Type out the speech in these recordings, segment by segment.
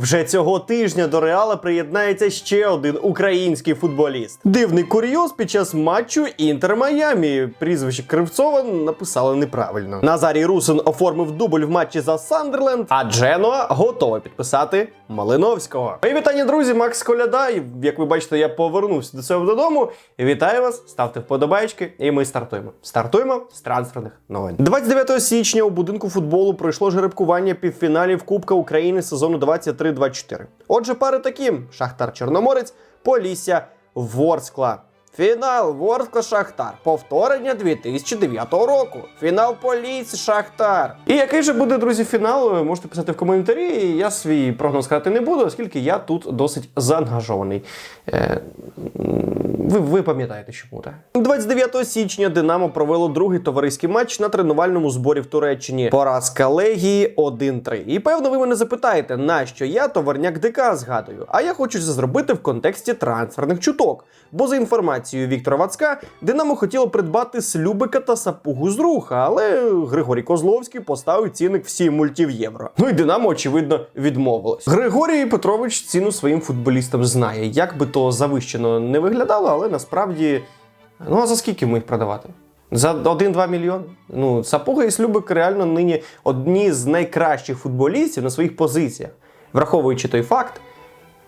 Вже цього тижня до Реала приєднається ще один український футболіст. Дивний курйоз під час матчу Інтер Майамі. Прізвище Кривцова написали неправильно. Назарій Русин оформив дубль в матчі за Сандерленд, а Дженуа готова підписати Малиновського. Мої вітання, друзі, Макс Коляда. І, Як ви бачите, я повернувся до себе додому. Вітаю вас, ставте вподобайки, і ми стартуємо. Стартуємо з трансферних новин. 29 січня у будинку футболу пройшло жеребкування півфіналів Кубка України сезону 23-24. Отже, пари такі: Шахтар Чорноморець, Полісся, Ворскла. Фінал Ворскла Шахтар. Повторення 2009 року. Фінал Поліс Шахтар. І який же буде, друзі, фінал? Можете писати в коментарі. Я свій прогноз сказати не буду, оскільки я тут досить заангажований. Е, ви, ви пам'ятаєте, чому так? 29 січня Динамо провело другий товариський матч на тренувальному зборі в Туреччині. Поразка Легії 1-3. І певно, ви мене запитаєте, нащо я товарняк ДК згадую? А я хочу це зробити в контексті трансферних чуток. Бо за інформацією Віктора Вацка, Динамо хотіло придбати Слюбика та Сапугу з руха, але Григорій Козловський поставив цінник в 7 мультів євро. Ну і Динамо, очевидно, відмовилось. Григорій Петрович ціну своїм футболістам знає. Як би то завищено не виглядало, але насправді. Ну а за скільки ми їх продавати? За 1-2 мільйони. Ну, Сапога і Слюбик реально нині одні з найкращих футболістів на своїх позиціях. Враховуючи той факт,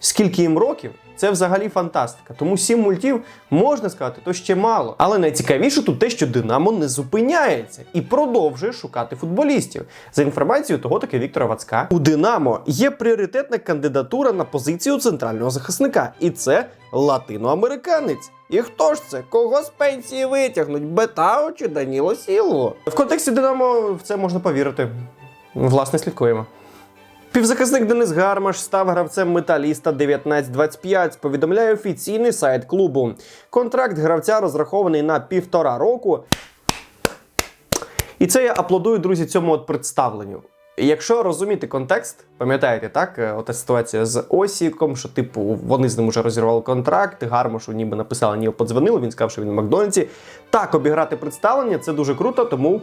скільки їм років, це взагалі фантастика. Тому сім мультів можна сказати, то ще мало. Але найцікавіше тут те, що Динамо не зупиняється і продовжує шукати футболістів. За інформацією того таки Віктора Вацка, у Динамо є пріоритетна кандидатура на позицію центрального захисника, і це латиноамериканець. І хто ж це? Кого з пенсії витягнуть? Бетао чи Даніло Сілво? В контексті Динамо в це можна повірити. Власне, слідкуємо. Півзахисник Денис Гармаш став гравцем металіста 1925, повідомляє офіційний сайт клубу. Контракт гравця розрахований на півтора року. І це я аплодую, друзі, цьому от представленню. Якщо розуміти контекст, пам'ятаєте, так, е, ота ситуація з Осіком, що типу вони з ним вже розірвали контракт, Гармашу ніби написали, ніби подзвонили, він сказав, що він в Макдональдсі. Так, обіграти представлення це дуже круто, тому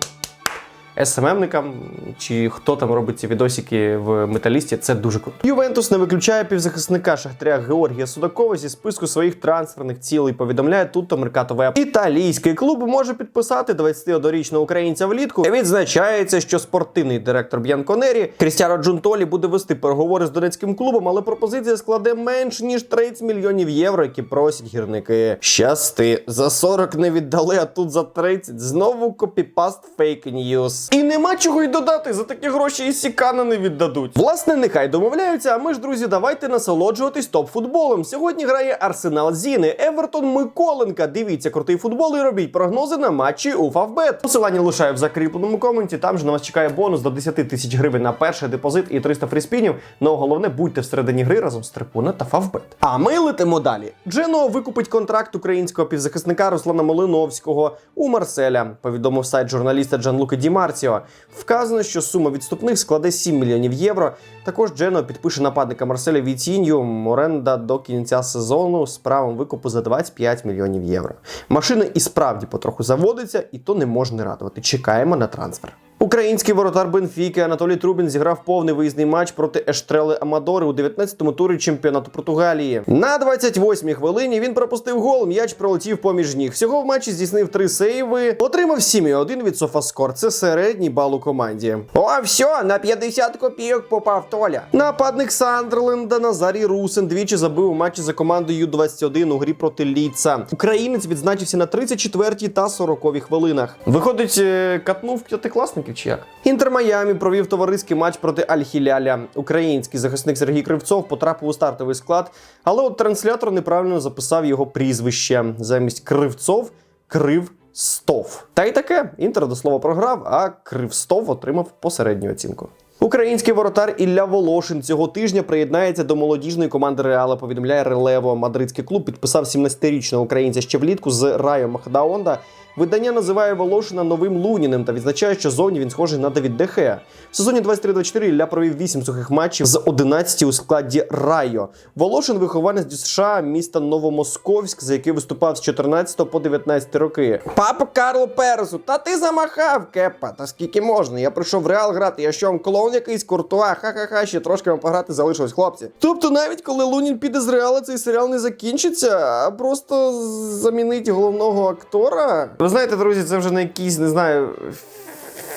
СММникам чи хто там робить ці відосики в металісті, це дуже круто. Ювентус не виключає півзахисника Шахтаря Георгія Судакова зі списку своїх трансферних цілей. Повідомляє тут Меркато Веб. Італійський клуб може підписати 21-річного українця влітку. Відзначається, що спортивний директор Б'янконері Крістіаро Джунтолі буде вести переговори з донецьким клубом, але пропозиція складе менш ніж 30 мільйонів євро, які просять гірники. Щасти за 40 не віддали, а тут за 30. Знову копіпаст фейк ньюс. І нема чого й додати. За такі гроші і сікана не віддадуть. Власне, нехай домовляються. А ми ж, друзі, давайте насолоджуватись топ-футболом. Сьогодні грає Арсенал Зіни, Евертон Миколенка. Дивіться крутий футбол і робіть прогнози на матчі у Фавбет. Посилання лишаю в закріпленому коменті. Там же на вас чекає бонус до 10 тисяч гривень на перший депозит і 300 фріспінів. Ну головне, будьте всередині гри разом з Трипуна та Фавбет. А ми летимо далі. Джено викупить контракт українського півзахисника Руслана Малиновського у Марселя. Повідомив сайт журналіста Джанлука Ді Марціо. Вказано, що сума відступних складе 7 мільйонів євро. Також Джено підпише нападника Марселя Віцінью оренда до кінця сезону з правом викупу за 25 мільйонів євро. Машина і справді потроху заводиться, і то не можна радувати. Чекаємо на трансфер. Український воротар Бенфіки Анатолій Трубін зіграв повний виїзний матч проти Ештрели Амадори у 19-му турі чемпіонату Португалії. На 28-й хвилині він пропустив гол. М'яч пролетів поміж ніг. Всього в матчі здійснив три сейви. Отримав 7,1 від Софаскор. Це середній бал у команді. О, все, на 50 копійок попав Толя. Нападник Сандерленда Назарій Русин двічі забив у матчі за командою Ю-21 у грі проти Ліца. Українець відзначився на 34-й та 40-й хвилинах. Виходить, е, катнув п'ятикласників чи як? Інтер Майамі провів товариський матч проти Аль-Хіляля. Український захисник Сергій Кривцов потрапив у стартовий склад, але от транслятор неправильно записав його прізвище. Замість Кривцов Крив. Стов. Та й таке. Інтер до слова програв, а Кривстов отримав посередню оцінку. Український воротар Ілля Волошин цього тижня приєднається до молодіжної команди Реала. Повідомляє Релево. Мадридський клуб підписав 17-річного українця ще влітку з Райо Махдаонда. Видання називає Волошина новим Луніним та відзначає, що зовні він схожий на Давід Дехе. В сезоні 23-24 Ілля провів 8 сухих матчів з 11 у складі Райо. Волошин вихованець ДЮСШ міста Новомосковськ, за який виступав з 14 по 19 роки. Папа Карло Пересу, та ти замахав, кепа. Та скільки можна? Я прийшов в Реал грати. Я що вам клоун якийсь куртуа? Ха-ха-ха, ще трошки вам пограти залишилось, хлопці. Тобто, навіть коли Лунін піде з Реала, цей серіал не закінчиться, а просто замінить головного актора. Ви знаєте, друзі, це вже на якийсь, не знаю.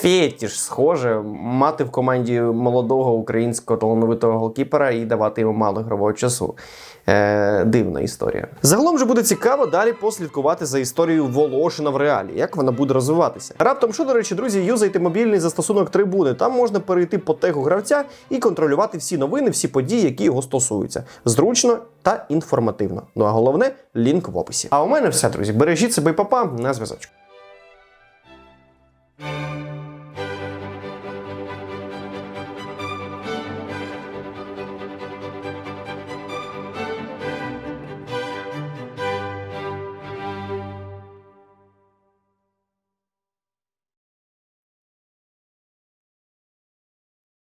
Фетіш схоже мати в команді молодого українського талановитого голкіпера і давати йому мало ігрового часу. Е, дивна історія. Загалом же буде цікаво далі послідкувати за історією Волошина в реалі, як вона буде розвиватися. Раптом, що, до речі, друзі, юзайте мобільний застосунок трибуни. Там можна перейти по тегу гравця і контролювати всі новини, всі події, які його стосуються. Зручно та інформативно. Ну а головне лінк в описі. А у мене все, друзі. Бережіть себе і папа на зв'язочку.